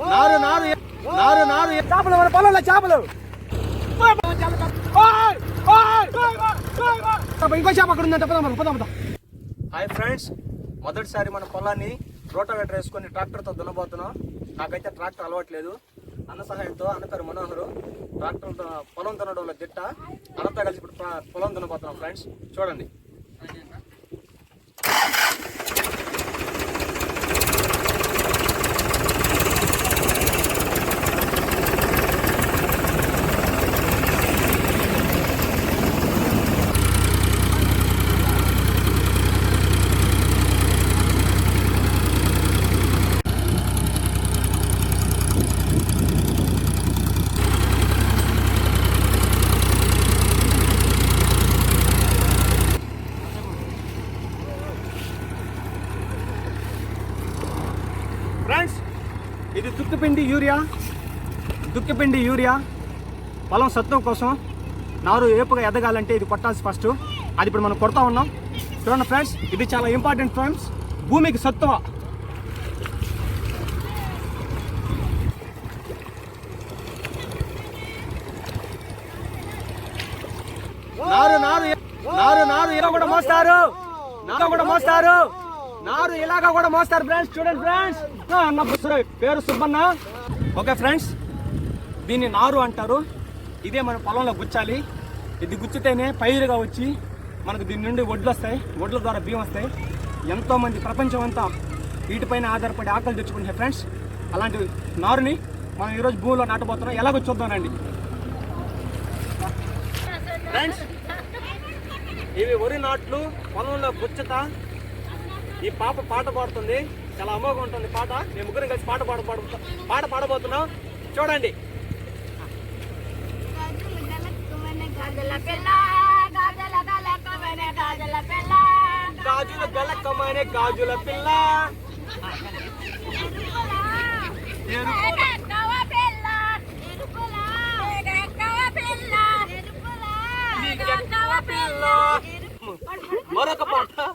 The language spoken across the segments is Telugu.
నారు నారు నారు నారు. చేపలు మన పొలంలో చేపలు. ఇంకో చేప అక్కడ ఉందంటే పదాం పదాం పదాం. హాయ్ ఫ్రెండ్స్ మొదటిసారి మన పొలాన్ని రోటావేటర్ వేసుకొని ట్రాక్టర్తో దున్నబోతున్నాం. నాకైతే ట్రాక్టర్ అలవాట్లేదు. అన్న సహాయంతో అన్న పేరు మనోహరు. ట్రాక్టర్తో పొలం దున్నడంలో దిట్ట. అన్నతో కలిసి ఇప్పుడు పొలం దున్నబోతున్నాం ఫ్రెండ్స్. చూడండి ఫ్రెండ్స్ ఇది దుక్కిపిండి యూరియా దుక్కిపిండి యూరియా పొలం సత్వం కోసం నారు ఏపుగా ఎదగాలంటే ఇది కొట్టాల్సి ఫస్ట్ అది ఇప్పుడు మనం కొడతా ఉన్నాం. చూడండి ఫ్రెండ్స్ ఇది చాలా ఇంపార్టెంట్ ఫ్రెండ్స్ భూమికి సత్వ నారు నారు నారు నారు ఇలా కూడా మోస్తారు. నారు కూడా మోస్తారు. నారు ఇలాగా కూడా మోస్తారు ఫ్రెండ్స్ చూడండి ఫ్రెండ్స్ అన్న పేరు సుబ్బన్న. ఓకే ఫ్రెండ్స్ దీన్ని నారు అంటారు. ఇదే మన పొలంలో గుచ్చాలి. ఇది గుచ్చితేనే పైరుగా వచ్చి మనకు దీని నుండి వడ్లు వస్తాయి. వడ్ల ద్వారా బియ్యం వస్తాయి. ఎంతోమంది ప్రపంచం అంతా వీటిపైన ఆధారపడి ఆకలి తెచ్చుకుంటాయి ఫ్రెండ్స్. అలాంటి నారుని మనం ఈరోజు భూమిలో నాటబోతున్నాం. ఎలాగో చూద్దామండి ఫ్రెండ్స్ ఇవి వరి నాట్లు పొలంలో గుచ్చత ఈ పాప పాట పాడుతుంది. చాలా అమోఘం ఉంటుంది. పాట మేము ముగ్గురం కలిసి పాట పాడ పాడు పాట పాడబోతున్నాం. చూడండి. గాజల పిల్ల. గాజల పిల్ల. మరొక పాట.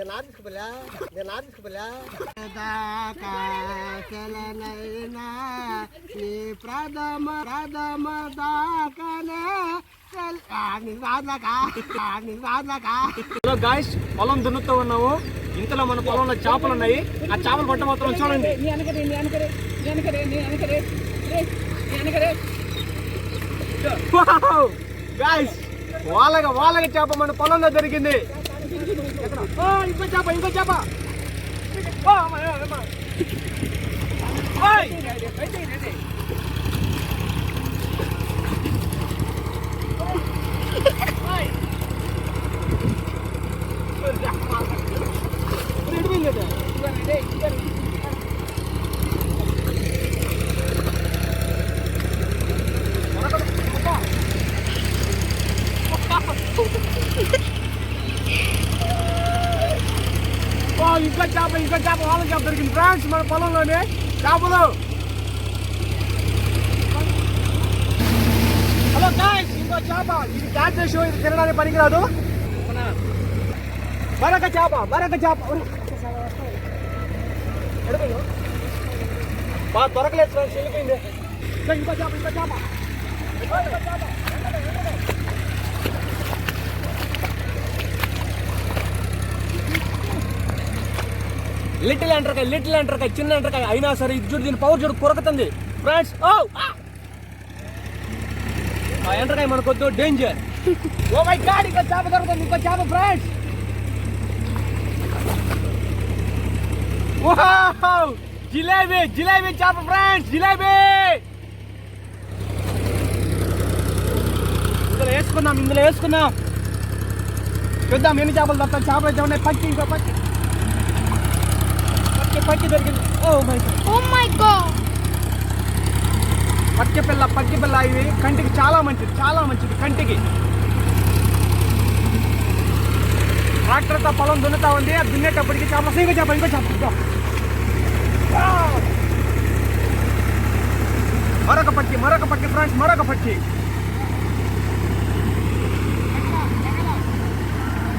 నేను నేను నీ ప్రథమ ప్రథమ దాకానే హలో గాయస్ పొలం దున్నుతూ ఉన్నాము. ఇంతలో మన పొలంలో చేపలు ఉన్నాయి. ఆ చేపలు పట్టబోతున్నాం చూడండి. గాయస్ వాళ్ళగా వాళ్ళగా చేప మన పొలంలో దొరికింది. ఇంకో చేప ఇంకో చేప ఓ, అమ్మ, అమ్మ, అమ్మ. ఓయ్! ఓయ్! ఎటు పోయింది అది? ఓ, ఇంకో చేప ఇంకో చేప వాళ్ళ చేప దొరికింది. ఫ్రెండ్స్ మన పొలంలోనే చేపలు. హలో గాయ్స్ ఇంకో చేప. ఇది క్యాచ్ చేసి ఇది తినడానికి పనికిరాదు. మరొక చేప మరొక చేప. బాగా దొరకలేదు ఫ్రెండ్స్ వెళ్ళిపోయింది. ఇంకో చేప ఇంకో చేప. ఇంకో చేప. లిటిల్ ఎంటర్కాయ లిటిల్ ఎంటర్కాయ చిన్న ఎంటర్కాయ అయినా సరే ఇది చూడు దీని పవర్ చూడు కొరకుతుంది. ఫ్రెండ్స్ ఓ! ఆ ఎంటర్కాయ మనకొద్దు డేంజర్ ఓ మై గాడ్ ఇంకా చేప దొరుకుతుంది ఇంకో చేప ఫ్రెండ్స్. వావ్ జిలేబీ జిలేబీ చేప ఫ్రెండ్స్ జిలేబీ. ఇందులో వేసుకుందాం ఇందులో వేసుకుందాం. చూద్దాం ఎన్ని చేపలు దొరుకుతాయి. చేపలు అయితే ఉన్నాయి. పచ్చి ఇంకో పచ్చి. పచ్చి దొరికింది. Oh my oh my god పక్కి పిల్ల పక్కి పిల్ల ఇవి కంటికి చాలా మంచిది చాలా మంచిది కంటికి. ట్రాక్టర్తో పొలం దున్నుతా ఉంది. అది దున్నేటప్పటికి చేప ఇంకో చేప ఇంకో చేప! మరొక పక్కి మరొక పక్కి ఫ్రెండ్స్ మరొక పక్కి.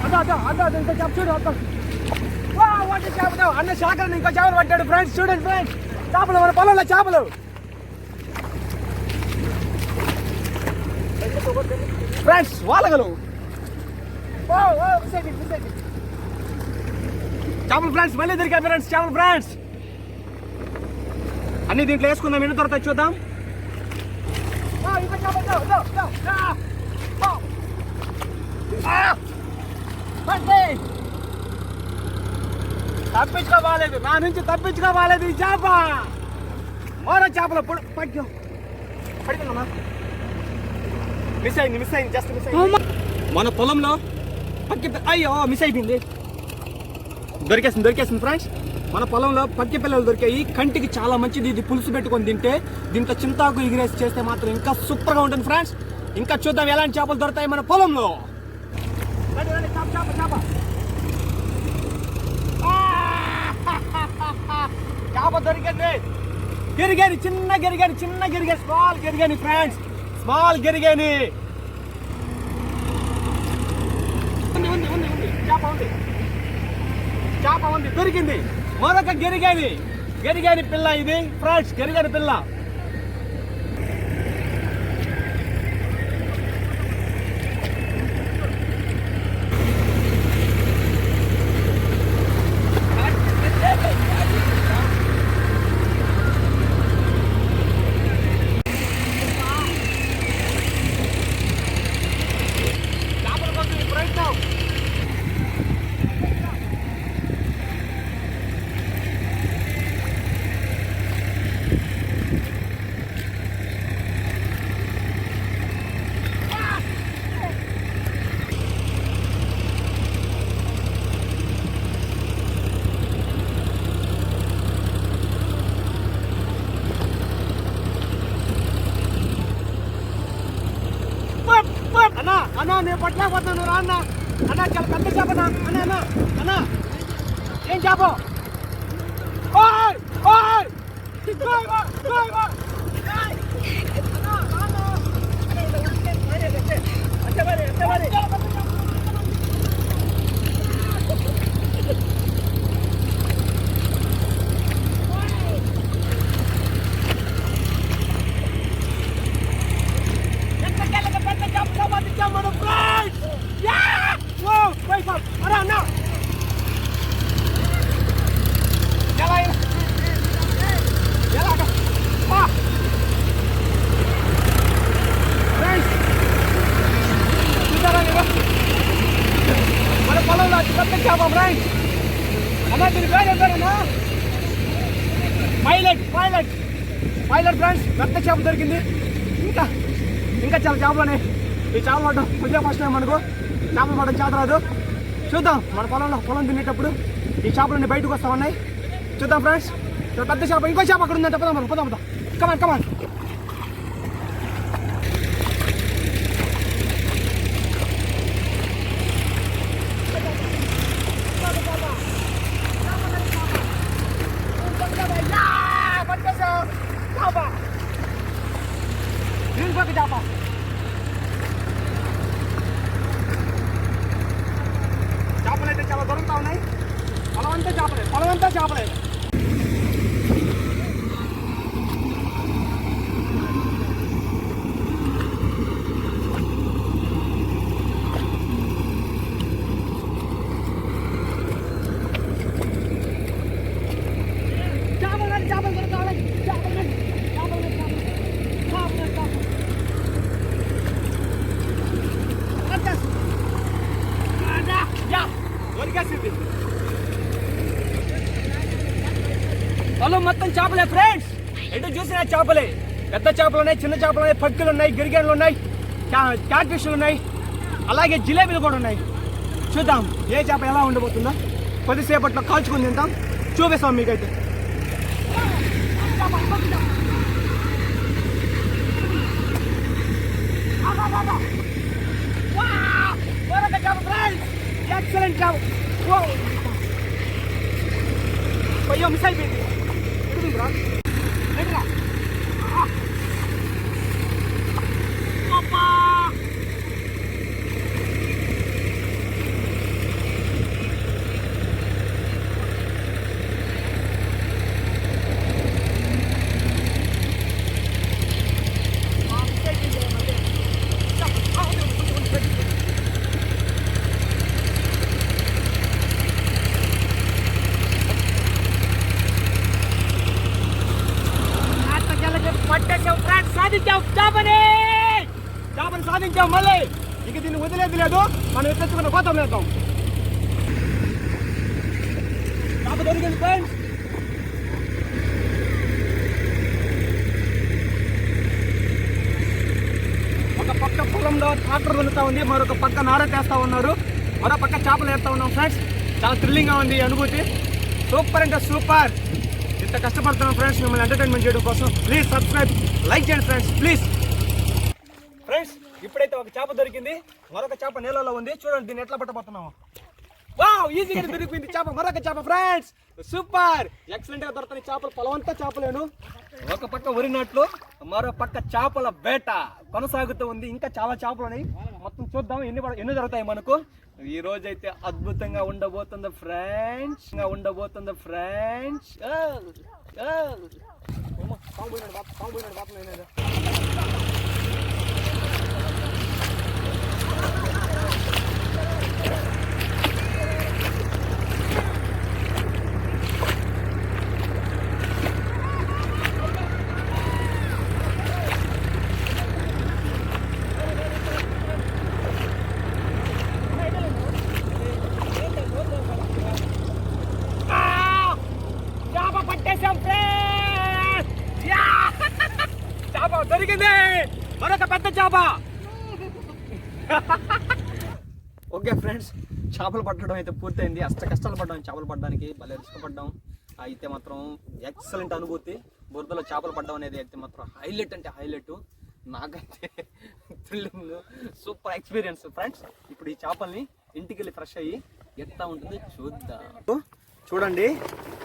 అదో అదో అదో అదో ఇంకో చేప చూడు అదో. వాటి చేపలు అన్న శాఖలను ఇంకో చేపలు పట్టాడు ఫ్రెండ్స్ చూడండి ఫ్రెండ్స్ చేపలు మన పొలంలో చేపలు. ఫ్రెండ్స్ వాళ్ళగలు. చేపలు ఫ్రెండ్స్ మళ్ళీ దొరికాయి ఫ్రెండ్స్ చేపలు ఫ్రెండ్స్ అన్ని దీంట్లో వేసుకుందాం ఎన్ని దొరుకుతాయి చూద్దాం. ఆ, ఇంకో చేప, దో, దో, దో. ఆ, ఓ. ఆ, పట్టే. తప్పించుకోవాలేదు. నా నుంచి తప్పించుకోవాలేదు ఈ చేప. మరో చేపలు పొడు పడ్డం మిస్ అయింది మిస్ అయింది జస్ట్ మిస్ అయింది. మన పొలంలో పక్కి అయ్యో మిస్ అయిపోయింది. దొరికేసింది దొరికేసింది ఫ్రెండ్స్. మన పొలంలో పక్కి పిల్లలు దొరికాయి. కంటికి చాలా మంచిది. ఇది పులుసు పెట్టుకొని తింటే దీంట్లో చింతాకు ఎగిరేసి చేస్తే మాత్రం ఇంకా సూపర్గా ఉంటుంది ఫ్రెండ్స్. ఇంకా చూద్దాం ఎలాంటి చేపలు దొరుకుతాయి మన పొలంలో రండి, రండి, చేప, చేప, చేప. చేప దొరికింది. గిరిగేని చిన్న గిరిగేని చిన్న గిరిగేని స్మాల్ గిరిగేని ఫ్రెండ్స్. స్మాల్ గిరిగేని ఉంది ఉంది ఉంది ఉంది. చేప ఉంది. చేప ఉంది. దొరికింది. మరొక గిరిగేని గిరిగేని పిల్ల ఇది. ఫ్రెండ్స్ గిరిగేని పిల్ల చేపల కోసం ఈ ప్రయత్నం పప్, పప్. అన్నా అన్నా నేను పట్టలేకపోతున్నాను రా అన్న అన్నా చాలా పెద్ద చేపనా అన్న అన్న అన్న ఏం చేప ఓయ్ ఓయ్ ఓయ్, ఓయ్, ఓయ్, ఓయ్. ఏయ్. అన్నా, రా అన్నా. అంతే మరి, అంతే మరి. ఎక్కడికెళ్ళక పెద్ద చేప సంపాదించాం మనం ఫ్రెండ్స్ యా ఓ పోయి పో అరే అన్న ఎలా అయినా ఎలాగ వా ఫ్రెండ్స్ చూసారా మీరు మన పొలంలో అతి పెద్ద చేప ఫ్రెండ్స్ అన్న దీని పేరు ఏం పేరన్నా pilot pilot pilot friends job దొరికింది. ఇంకా ఇంకా చాలా చేపలు ఉన్నాయి ఈ చేపలు పడడం కొంచెం ఫస్ట్ టైం మనకు చేపలు పడడం చేత రాదు చూద్దాం మన పొలంలో పొలం తినేటప్పుడు ఈ చేపలన్నీ బయటకు వస్తా ఉన్నాయి. చూద్దాం ఫ్రెండ్స్ పెద్ద చేప ఇంకో చేప అక్కడ ఉందంటే పదాం మనం పదాం పదాం. కమాన్ కమాన్ చేపలే ఫ్రెండ్స్ ఎటు చూసినా చేపలే పెద్ద చేపలు ఉన్నాయి చిన్న చేపలు ఉన్నాయి పట్టులు ఉన్నాయి గిరిగేళ్ళు ఉన్నాయి క్యాట్ ఫిష్లు ఉన్నాయి అలాగే జిలేబీలు కూడా ఉన్నాయి చూద్దాం ఏ చేప ఎలా ఉండబోతుందో కొద్దిసేపట్లో కాల్చుకుని తింటాం చూపిస్తాం మీకైతే ఎక్సలెంట్ జాబ్ అయ్యో మిస్ అయిపోయింది Burak. చేప దొరికింది ఫ్రెండ్స్ ఒక పక్క పొలంలో ట్రాక్టర్ వెళ్తా ఉంది మరొక పక్క నార చేస్తా ఉన్నారు. మరో పక్క చేపలు వేస్తా ఉన్నాం ఫ్రెండ్స్ చాలా థ్రిల్లింగ్గా ఉంది ఈ అనుభూతి. సూపర్ అంటే సూపర్ ఇంత కష్టపడుతున్నాం ఫ్రెండ్స్ మిమ్మల్ని ఎంటర్టైన్మెంట్ చేయడం కోసం ప్లీజ్ సబ్స్క్రైబ్ లైక్ చేయండి ఫ్రెండ్స్ ప్లీజ్ ఫ్రెండ్స్ ఇప్పుడైతే ఒక చేప దొరికింది. మరొక చేప నీళ్ళలో ఉంది. చూడండి దీన్ని ఎట్లా పట్టబోతున్నాము. వావ్ ఈజీగా దొరికింది చేప. మరొక చేప ఫ్రెండ్స్ సూపర్ ఎక్సలెంట్గా దొరుకుతాయి చేపలు పొలవంతా చేపలేను. ఒక పక్క వరినట్లు మరో పక్క చేపల వేట కొనసాగుతూ ఉంది. ఇంకా చాలా చేపలు ఉన్నాయి. మొత్తం చూద్దాం ఎన్ని ఎన్ని దొరుకుతాయి మనకు. ఈ రోజు అయితే అద్భుతంగా ఉండబోతుంది ఫ్రెండ్స్ ఉండబోతుంది ఫ్రెండ్స్ చేప పట్టేశాం ఫ్రెండ్స్ యా! చేప దొరికింది మరొక పెద్ద చేప ఓకే ఫ్రెండ్స్ చేపలు పట్టడం అయితే పూర్తయింది. అష్ట కష్టాలు పడ్డాం. చేపలు పట్టడానికి భలే ఇష్టపడ్డాం అయితే మాత్రం ఎక్సలెంట్ అనుభూతి. బురదలో చేపలు పడ్డం అనేది అయితే మాత్రం హైలైట్ అంటే హైలైట్ నాకైతే థ్రిల్లింగ్ సూపర్ ఎక్స్పీరియన్స్. ఫ్రెండ్స్ ఇప్పుడు ఈ చేపల్ని ఇంటికి వెళ్ళి ఫ్రెష్ అయ్యి ఎట్లా ఉంటుంది చూద్దాం. చూడండి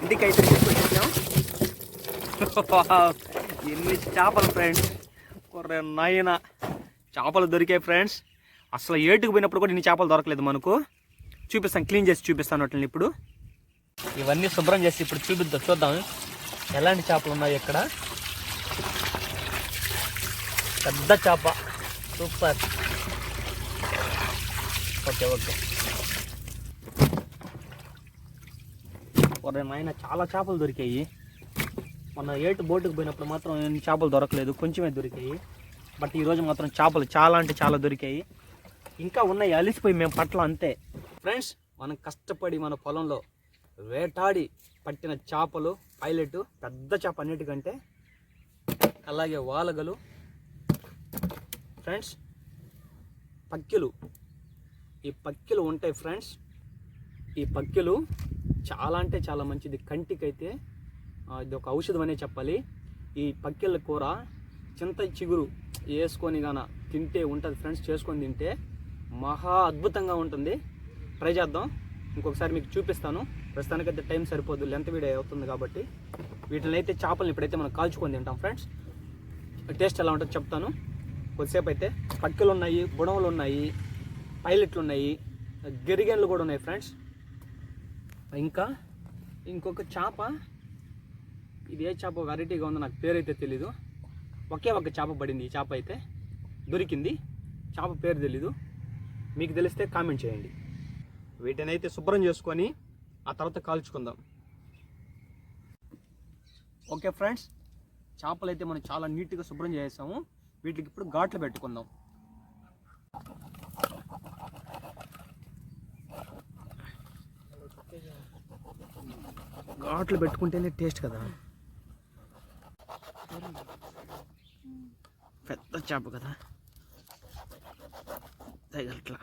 ఇంటికి అయితే తీసుకొచ్చేసాం ఎన్ని చేపలు ఫ్రెండ్స్. కొర్రే నాయన చేపలు దొరికాయి ఫ్రెండ్స్. అసలు ఏటుకు పోయినప్పుడు కూడా ఇన్ని చేపలు దొరకలేదు మనకు. చూపిస్తాను క్లీన్ చేసి చూపిస్తాను వాటిని ఇప్పుడు. ఇవన్నీ శుభ్రం చేసి ఇప్పుడు చూపిద్దాం చూద్దాం. ఎలాంటి చేపలు ఉన్నాయి ఇక్కడ? పెద్ద చేప. సూపర్. Okay okay. ఒరే నాయన చాలా చేపలు దొరికాయి. మొన్న ఏటు బోటుకు పోయినప్పుడు మాత్రం ఎన్ని చేపలు దొరకలేదు కొంచెమే దొరికాయి. బట్ ఈరోజు మాత్రం చేపలు చాలా అంటే చాలా దొరికాయి. ఇంకా ఉన్నాయి అలిసిపోయి మేము పట్ల అంతే. ఫ్రెండ్స్ మనం కష్టపడి మన పొలంలో వేటాడి పట్టిన చేపలు పైలట్ పెద్ద చేప అన్నిటికంటే అలాగే వాలగలు ఫ్రెండ్స్ పక్కిలు. ఈ పక్కిలు ఉంటాయి ఫ్రెండ్స్. ఈ పక్కిలు చాలా అంటే చాలా మంచిది. కంటికైతే ఇది ఒక ఔషధం అనే చెప్పాలి. ఈ పక్కిల కూర చింత చిగురు వేసుకొని గాన తింటే ఉంటుంది ఫ్రెండ్స్ చేసుకొని తింటే మహా అద్భుతంగా ఉంటుంది. ట్రై చేద్దాం. ఇంకొకసారి మీకు చూపిస్తాను. ప్రస్తుతానికైతే టైం సరిపోదు. లెంత్ వీడియో అవుతుంది కాబట్టి వీటిని అయితే చేపలను ఇప్పుడైతే మనం కాల్చుకొని తింటాం ఫ్రెండ్స్. టేస్ట్ ఎలా ఉంటుందో చెప్తాను. కొద్దిసేపు అయితే పక్కలు ఉన్నాయి బుడవలు ఉన్నాయి పైలట్లు ఉన్నాయి గెరిగెన్లు కూడా ఉన్నాయి ఫ్రెండ్స్. ఇంకా ఇంకొక చేప. ఇది ఏ చేప? వెరైటీగా ఉందో నాకు పేరైతే తెలీదు. ఒకే ఒక చేప పడింది. ఈ చేప అయితే దొరికింది. చేప పేరు తెలీదు. మీకు తెలిస్తే కామెంట్ చేయండి. వీటిని అయితే శుభ్రం చేసుకొని ఆ తర్వాత కాల్చుకుందాం. ఓకే ఫ్రెండ్స్ చేపలు అయితే మనం చాలా నీట్గా శుభ్రం చేసాము వీటికి ఇప్పుడు ఘాట్లు పెట్టుకుందాం. ఘాట్లు పెట్టుకుంటేనే టేస్ట్ కదా. పెద్ద చేప కదా. తగలట్లా.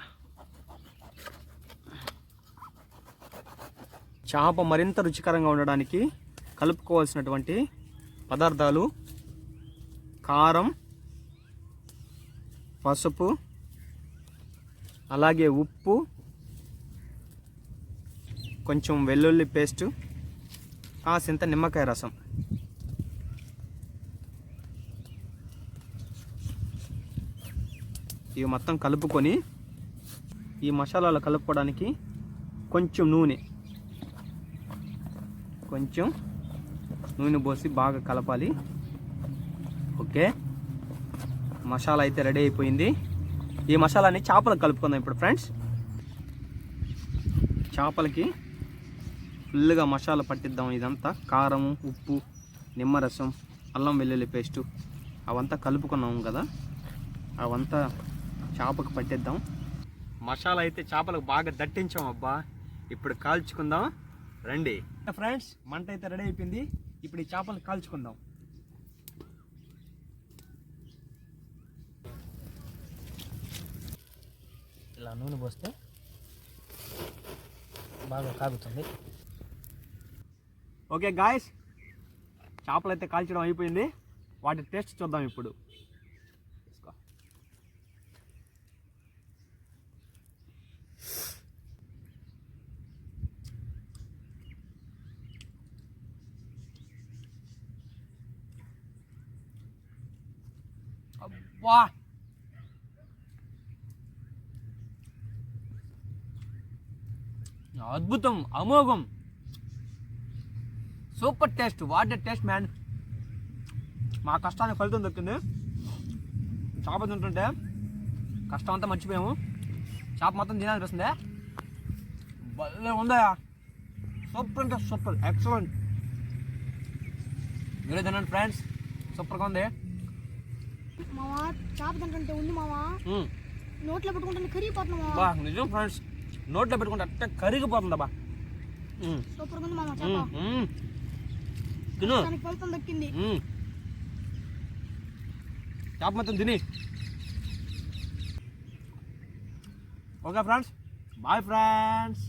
చేప మరింత రుచికరంగా ఉండడానికి కలుపుకోవాల్సినటువంటి పదార్థాలు కారం పసుపు అలాగే ఉప్పు కొంచెం వెల్లుల్లి పేస్టు కాసింత నిమ్మకాయ రసం. ఇవి మొత్తం కలుపుకొని ఈ మసాలాలు కలుపుకోవడానికి కొంచెం నూనె కొంచెం నూనె పోసి బాగా కలపాలి. ఓకే. మసాలా అయితే రెడీ అయిపోయింది. ఈ మసాలాని చేపలకు కలుపుకుందాం ఇప్పుడు ఫ్రెండ్స్. చేపలకి ఫుల్గా మసాలా పట్టిద్దాం ఇదంతా. కారం ఉప్పు నిమ్మరసం అల్లం వెల్లుల్లి పేస్టు అవంతా కలుపుకున్నాము కదా. అవంతా చేపకు పట్టిద్దాం. మసాలా అయితే చేపలకు బాగా దట్టించాం అబ్బా. ఇప్పుడు కాల్చుకుందాం. రండి. ఫ్రెండ్స్ మంట అయితే రెడీ అయిపోయింది. ఇప్పుడు ఈ చేపలు కాల్చుకుందాం. ఇలా నూనె పోస్తే బాగా కాగుతుంది. ఓకే గాయస్ చేపలు అయితే కాల్చడం అయిపోయింది. వాటి టేస్ట్ చూద్దాం ఇప్పుడు. అబ్బా అద్భుతం అమోఘం. Super taste what taste man మా కష్టానికి ఫలితం దొరికింది చేప తింటుంటే కష్టం అంతా మర్చిపోయాము. చేప మొత్తం తినాలనిపిస్తుంది భలే ఉందా? సూపర్ అంటే సూపర్ ఎక్సలెంట్ మీరే తినండి ఫ్రెండ్స్ సూపర్గా ఉంది. మావా చేప తింటుంటే ఉంది మావా. నోట్లో పెట్టుకుంటే కరిగిపోతున్నా బా నిజం ఫ్రెండ్స్ నోట్లో పెట్టుకుంటే అట్ట కరిగిపోతుందా బా. సూపర్ ఉంది మామ చేప. తిను. దానికి ఫలితం దక్కింది. చేప మొత్తం తిని. Okay friends bye friends